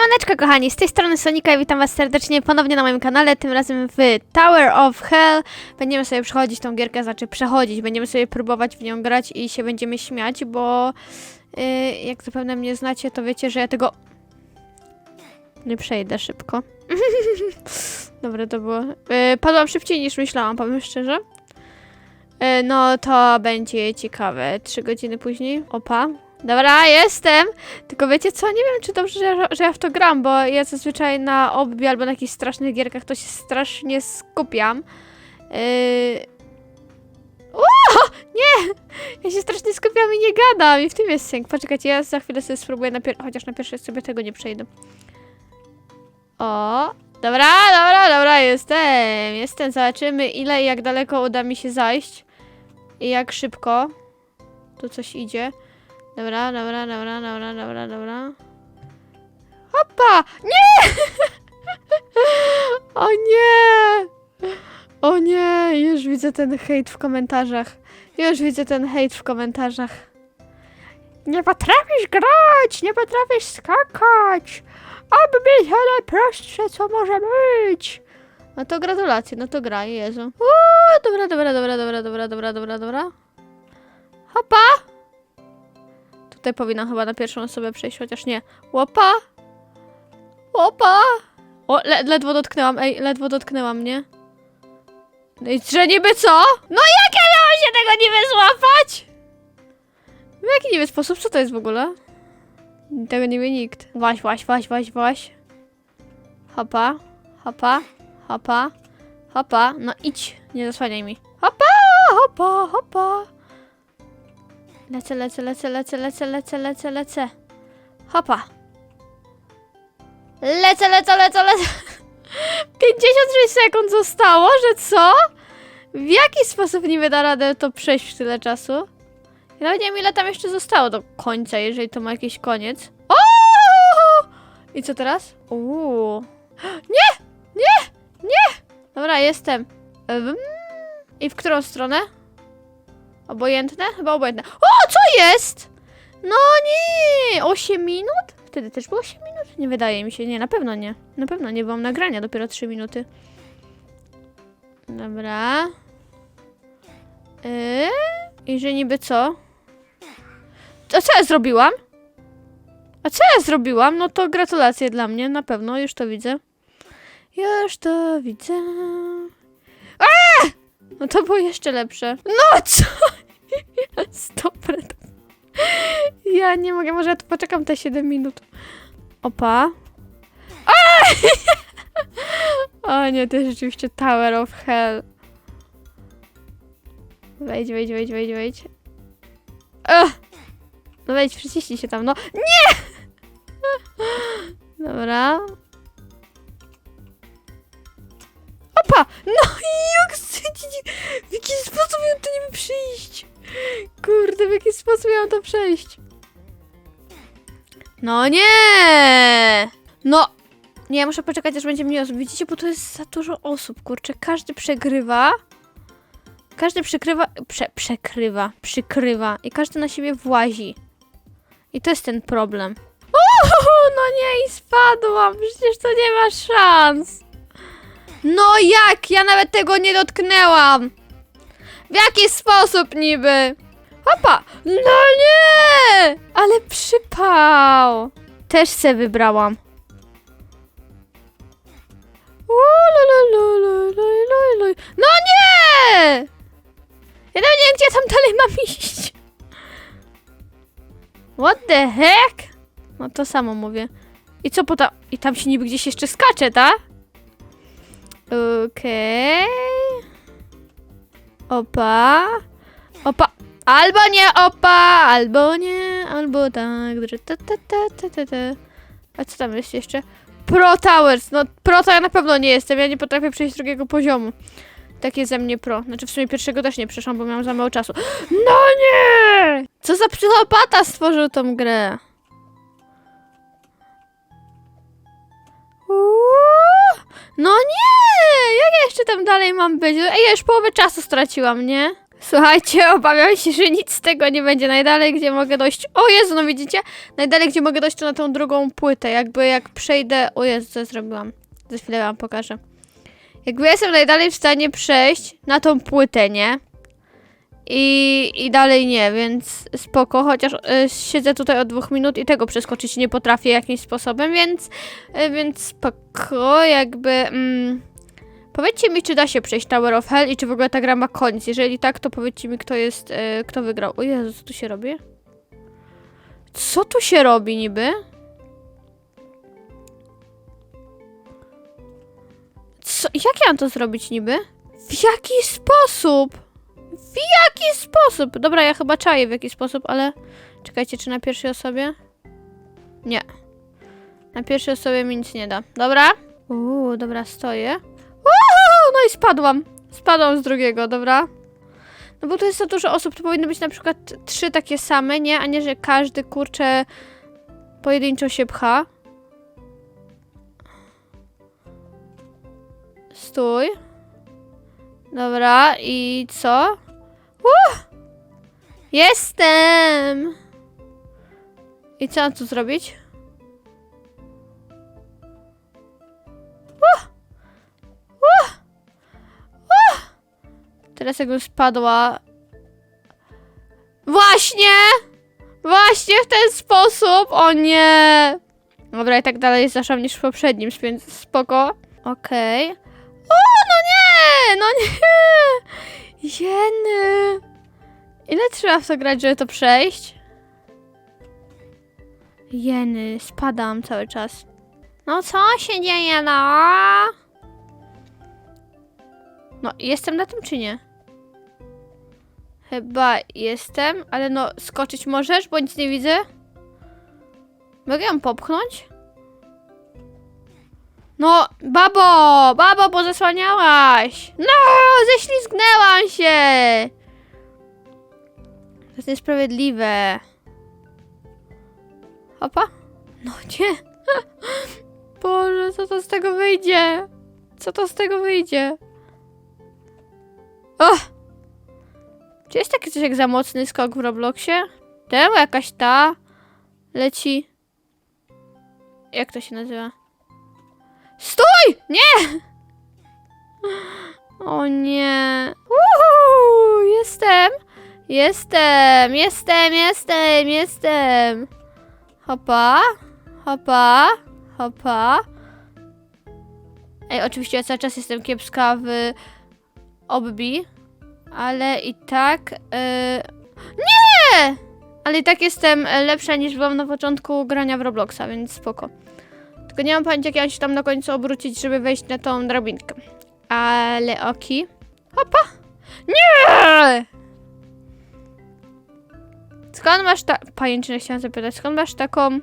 Siemaneczko kochani, z tej strony Sonika i witam was serdecznie ponownie na moim kanale, tym razem w Tower of Hell. Będziemy sobie przechodzić tą gierkę, znaczy przechodzić, będziemy sobie próbować w nią grać i się będziemy śmiać, bo yy, jak zapewne mnie znacie, to wiecie, że ja tego nie przejdę szybko. Dobra, to było. Yy, padłam szybciej niż myślałam, powiem szczerze. Yy, no to będzie ciekawe. Trzy godziny później. Opa. Dobra, jestem. Tylko wiecie co, nie wiem czy dobrze, że, ja- że ja w to gram, bo ja zazwyczaj na obbi albo na jakichś strasznych gierkach to się strasznie skupiam. Yy... O! Nie! Ja się strasznie skupiam i nie gadam i w tym jest sęk. Poczekajcie, ja za chwilę sobie spróbuję, na chociaż na pierwszej sobie tego nie przejdę. O! Dobra, dobra, dobra, jestem. Jestem, zobaczymy ile i jak daleko uda mi się zajść. I jak szybko. Tu coś idzie. Dobra, dobra, dobra, dobra, dobra, dobra. Hopa! Nie! o nie! O nie! Już widzę ten hejt w komentarzach. Już widzę ten hejt w komentarzach. Nie potrafisz grać! Nie potrafisz skakać! Aby być najprostsze, co może być! No to gratulacje, no to graj, Jezu. Uuu, dobra, dobra, dobra, dobra, dobra, dobra, dobra, dobra. Hopa! Tutaj powinnam chyba na pierwszą osobę przejść, chociaż nie. Łopa! Łopa! O, le ledwo dotknęłam, ej, ledwo dotknęłam, nie? No i że niby co? No jak ja miałam się tego niby złapać? W jaki niby sposób? Co to jest w ogóle? Tego nie wie nikt. Właś, właś, właś, właś, właś. Hopa, hopa, hopa, hopa. No idź, nie zasłaniaj mi. Hopa, hopa, hopa. Lecę, lecę, lecę, lecę, lecę, lecę, lecę, lecę. Hopa. Lecę, lecę, lecę, lecę. 56 sekund zostało, że co? W jaki sposób niby da radę to przejść w tyle czasu? Ja nawet nie wiem ile tam jeszcze zostało do końca, jeżeli to ma jakiś koniec. O! I co teraz? Uuu. Nie! Nie! Nie! Dobra, jestem. I w którą stronę? Obojętne? Chyba obojętne. O, co jest? No nie! 8 minut? Wtedy też było 8 minut? Nie wydaje mi się. Nie, na pewno nie. Na pewno nie, bo mam nagrania dopiero 3 minuty. Dobra. Yy, I że niby co? A co ja zrobiłam? A co ja zrobiłam? No to gratulacje dla mnie, na pewno, już to widzę. Już to widzę. A! No to było jeszcze lepsze. No co? Dobre. Ja nie mogę, może ja tu poczekam te 7 minut. Opa. O nie, to jest rzeczywiście Tower of Hell. Wejdź, wejdź, wejdź, wejdź, wejdź. No wejdź, przyciśnij się tam, no. Nie! Dobra. Opa! No i jak W jaki sposób miałam to niby przyjść? Kurde, w jaki sposób miałam to przejść? No nie! No! Nie, muszę poczekać, aż będzie mniej osób. Widzicie, bo to jest za dużo osób, kurczę. Każdy przegrywa. Każdy przykrywa... Prze, przekrywa. Przykrywa. I każdy na siebie włazi. I to jest ten problem. Uuu, no nie, i spadłam. Przecież to nie ma szans. No jak? Ja nawet tego nie dotknęłam. W jaki sposób niby? Hopa! No nie! Ale przypał. Też se wybrałam. No nie! Ja nawet nie wiem, gdzie tam dalej mam iść. What the heck? No to samo mówię. I co potem? I tam się niby gdzieś jeszcze skacze, tak? Okej. Opa. Opa. Albo nie opa, albo nie, albo tak. Ta, ta, ta, ta, ta. A co tam jest jeszcze? Pro Towers. No pro to ja na pewno nie jestem. Ja nie potrafię przejść drugiego poziomu. Takie ze mnie pro. Znaczy w sumie pierwszego też nie przeszłam, bo miałam za mało czasu. No nie! Co za psychopata stworzył tą grę? Uuu, no nie! Jak ja jeszcze tam dalej mam być? Ej, ja już połowę czasu straciłam, nie? Słuchajcie, obawiam się, że nic z tego nie będzie. Najdalej, gdzie mogę dojść... O Jezu, no widzicie? Najdalej, gdzie mogę dojść, to na tą drugą płytę. Jakby jak przejdę... O Jezu, co zrobiłam? Za chwilę wam pokażę. Jakby ja jestem najdalej w stanie przejść na tą płytę, nie? I, I dalej nie, więc spoko, chociaż y, siedzę tutaj od dwóch minut i tego przeskoczyć nie potrafię jakimś sposobem, więc, y, więc spoko, jakby... Mm, powiedzcie mi, czy da się przejść Tower of Hell i czy w ogóle ta gra ma koniec. Jeżeli tak, to powiedzcie mi, kto jest, y, kto wygrał. O Jezu, co tu się robi? Co tu się robi niby? Co, jak ja mam to zrobić niby? W jaki sposób? W jaki sposób? Dobra, ja chyba czaję w jaki sposób, ale czekajcie, czy na pierwszej osobie? Nie. Na pierwszej osobie mi nic nie da. Dobra? Uuu, dobra, stoję. No i spadłam. Spadłam z drugiego, dobra? No bo to jest za dużo osób, to powinny być na przykład trzy takie same, nie? A nie, że każdy, kurczę, pojedynczo się pcha. Stój. Dobra, i co? Uh! Jestem! I co mam tu zrobić? Uh! Uh! Teraz jakbym spadła. Właśnie! Właśnie w ten sposób! O nie! Dobra, i tak dalej jest niż w poprzednim, więc spoko. Okej. O, no nie! No nie! Jeny! Ile trzeba w to grać, żeby to przejść? Jeny, spadam cały czas. No co się dzieje, no? No, jestem na tym czy nie? Chyba jestem, ale no, skoczyć możesz, bo nic nie widzę. Mogę ją popchnąć? No, babo! Babo, bo zasłaniałaś! No, ześlizgnęłam się! To jest niesprawiedliwe. Opa. No nie. Boże, co to z tego wyjdzie? Co to z tego wyjdzie? O! Czy jest taki coś jak za mocny skok w Robloxie? Temu jakaś ta leci. Jak to się nazywa? Stój! Nie! O nie. Uhu, jestem. Jestem, jestem, jestem, jestem. Hopa, hopa, hopa. Ej, oczywiście ja cały czas jestem kiepska w obbi, ale i tak... Yy... Nie! Ale i tak jestem lepsza niż byłam na początku grania w Robloxa, więc spoko. Tylko nie mam pojęcia, jak ja się tam na końcu obrócić, żeby wejść na tą drabinkę. Ale oki. Hopa! Nie! Skąd masz ta... Pajęczynę chciałam zapytać. Skąd masz taką...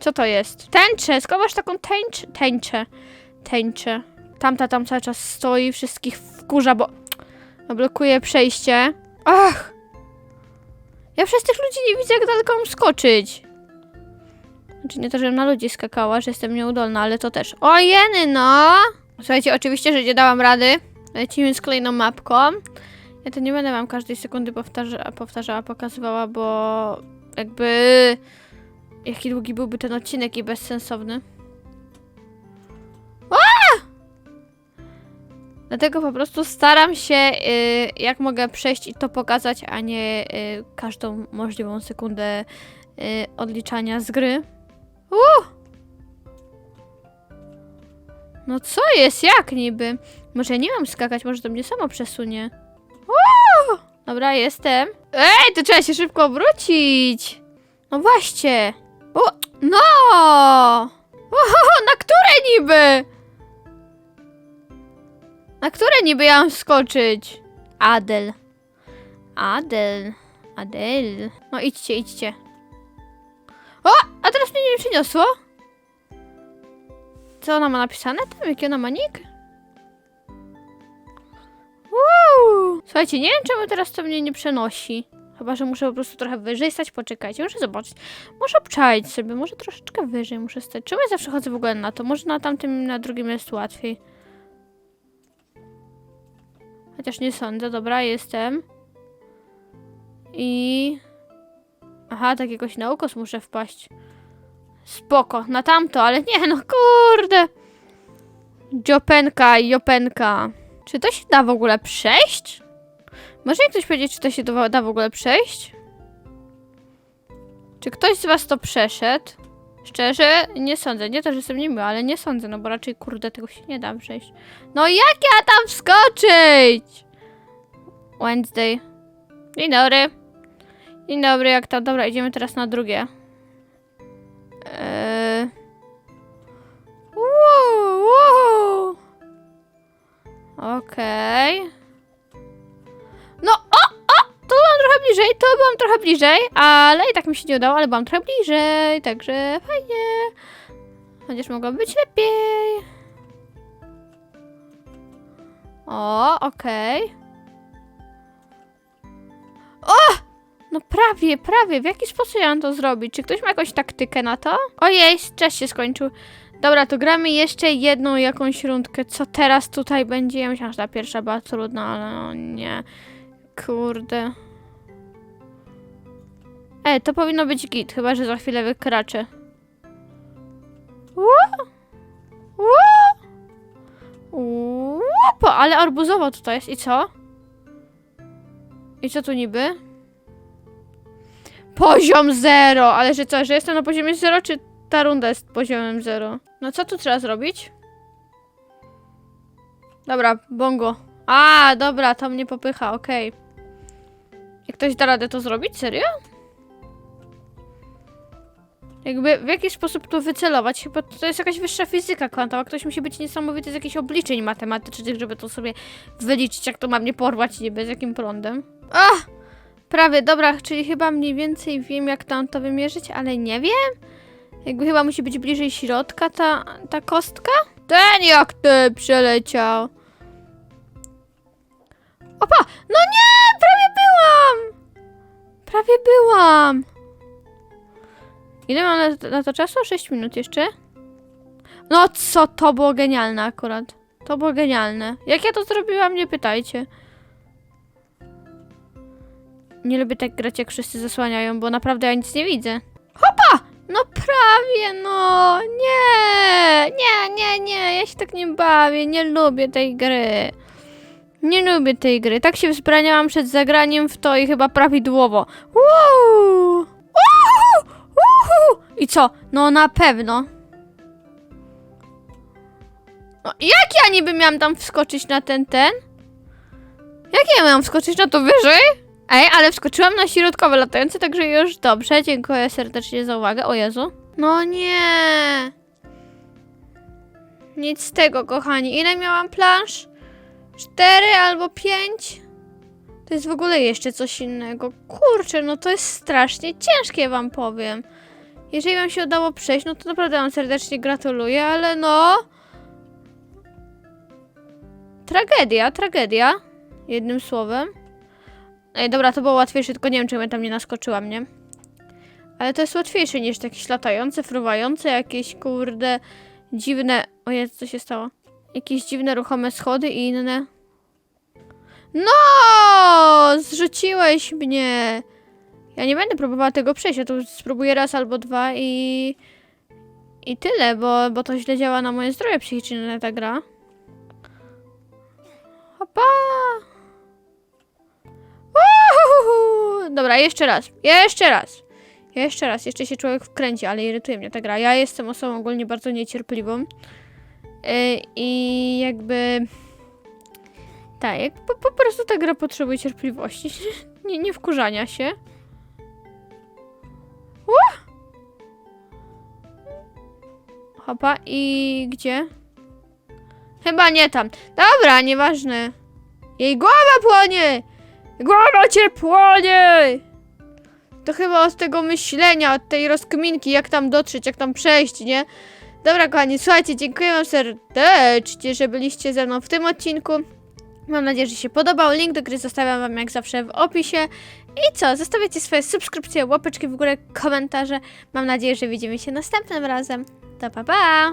Co to jest? Tęczę! Skąd masz taką tęczę? Tęczę. Tęczę. Tamta tam cały czas stoi, wszystkich wkurza, bo... Blokuje przejście. Ach! Ja przez tych ludzi nie widzę, jak daleko mam skoczyć. Znaczy nie to, żebym na ludzi skakała, że jestem nieudolna, ale to też. O jeny, no! Słuchajcie, oczywiście, że nie dałam rady. Lecimy z kolejną mapką. Ja to nie będę wam każdej sekundy powtarza, powtarzała, pokazywała, bo jakby jaki długi byłby ten odcinek i bezsensowny. Dlatego po prostu staram się, y, jak mogę przejść i to pokazać, a nie y, każdą możliwą sekundę y, odliczania z gry. Uh! No co jest? Jak niby? Może nie mam skakać, może to mnie samo przesunie. Uuu! Dobra, jestem. Ej, to trzeba się szybko obrócić. No właśnie. O, no! Ohoho, na które niby? Na które niby ja mam skoczyć? Adel. Adel. Adel. No idźcie, idźcie. O, a teraz mnie nie przyniosło. Co ona ma napisane tam? Jaki ona ma nick? Uuu. Słuchajcie, nie wiem czemu teraz to mnie nie przenosi. Chyba, że muszę po prostu trochę wyżej stać. Poczekajcie, muszę zobaczyć. Muszę obczaić sobie, może troszeczkę wyżej muszę stać. Czemu ja zawsze chodzę w ogóle na to? Może na tamtym, na drugim jest łatwiej. Chociaż nie sądzę, dobra, jestem. I... Aha, tak jakoś na ukos muszę wpaść. Spoko, na tamto, ale nie no, kurde. Dziopenka, jopenka. Czy to się da w ogóle przejść? Może mi ktoś powiedzieć, czy to się da w ogóle przejść? Czy ktoś z was to przeszedł? Szczerze, nie sądzę. Nie to, że jestem niemiła, ale nie sądzę, no bo raczej, kurde, tego się nie da przejść. No jak ja tam wskoczyć? Wednesday. Dzień dobry. Dzień dobry, jak tam? Dobra, idziemy teraz na drugie. Eee... Okej. No, bliżej, to byłam trochę bliżej, ale i tak mi się nie udało, ale byłam trochę bliżej, także fajnie. Chociaż mogło być lepiej. O, okej. O! No prawie, prawie. W jaki sposób ja mam to zrobić? Czy ktoś ma jakąś taktykę na to? Ojej, czas się skończył. Dobra, to gramy jeszcze jedną jakąś rundkę. Co teraz tutaj będzie? Ja myślałam, że ta pierwsza była trudna, ale no nie. Kurde. E, to powinno być git, chyba że za chwilę wykraczę. Ło! Ło! Łopo, ale arbuzowo tutaj jest. I co? I co tu niby? Poziom zero! Ale że co, że jestem na poziomie zero, czy ta runda jest poziomem zero? No co tu trzeba zrobić? Dobra, bongo. A, dobra, to mnie popycha, okej. I ktoś da radę to zrobić? Serio? Jakby w jaki sposób to wycelować? Chyba to jest jakaś wyższa fizyka kwantowa. Ktoś musi być niesamowity z jakichś obliczeń matematycznych, żeby to sobie wyliczyć, jak to ma mnie porwać niby, z jakim prądem. Ach! Prawie, dobra, czyli chyba mniej więcej wiem, jak tam to wymierzyć, ale nie wiem. Jakby chyba musi być bliżej środka ta, ta kostka. Ten jak ty przeleciał. Opa! No nie! Prawie byłam! Prawie byłam! Ile mam na, na to czasu? 6 minut jeszcze? No co, to było genialne akurat. To było genialne. Jak ja to zrobiłam, nie pytajcie. Nie lubię tak grać, jak wszyscy zasłaniają, bo naprawdę ja nic nie widzę. Hopa! No prawie, no. Nie, nie, nie, nie. Ja się tak nie bawię. Nie lubię tej gry. Nie lubię tej gry. Tak się wzbraniałam przed zagraniem w to i chyba prawidłowo. Wow! I co? No na pewno. No, jak ja niby miałam tam wskoczyć na ten, ten? Jak ja miałam wskoczyć na to wyżej? Ej, ale wskoczyłam na środkowe latające, także już dobrze. Dziękuję serdecznie za uwagę. O Jezu. No nie. Nic z tego, kochani. Ile miałam plansz? Cztery albo pięć? To jest w ogóle jeszcze coś innego. Kurczę, no to jest strasznie ciężkie, wam powiem. Jeżeli wam się udało przejść, no to naprawdę wam serdecznie gratuluję, ale no... Tragedia, tragedia. Jednym słowem. Ej, dobra, to było łatwiejsze, tylko nie wiem, czy ja tam nie naskoczyłam, nie? Ale to jest łatwiejsze niż jakieś latające, fruwające, jakieś kurde dziwne... O Jezu, co się stało? Jakieś dziwne ruchome schody i inne. No! Zrzuciłeś mnie! Ja nie będę próbowała tego przejść, ja to spróbuję raz albo dwa i... I tyle, bo, bo to źle działa na moje zdrowie psychiczne ta gra. Hopa! Uhuhu. Dobra, jeszcze raz. Jeszcze raz. Jeszcze raz. Jeszcze się człowiek wkręci, ale irytuje mnie ta gra. Ja jestem osobą ogólnie bardzo niecierpliwą. Yy, I jakby... Tak, jak po, po prostu ta gra potrzebuje cierpliwości. nie, nie wkurzania się. Uh! Hopa, i gdzie? Chyba nie tam. Dobra, nieważne. Jej głowa płonie! Głowa cię płonie! To chyba od tego myślenia, od tej rozkminki, jak tam dotrzeć, jak tam przejść, nie? Dobra, kochani, słuchajcie, dziękuję wam serdecznie, że byliście ze mną w tym odcinku. Mam nadzieję, że się podobał. Link do gry zostawiam wam jak zawsze w opisie. I co? Zostawiacie swoje subskrypcje, łapeczki w górę, komentarze. Mam nadzieję, że widzimy się następnym razem. To pa pa!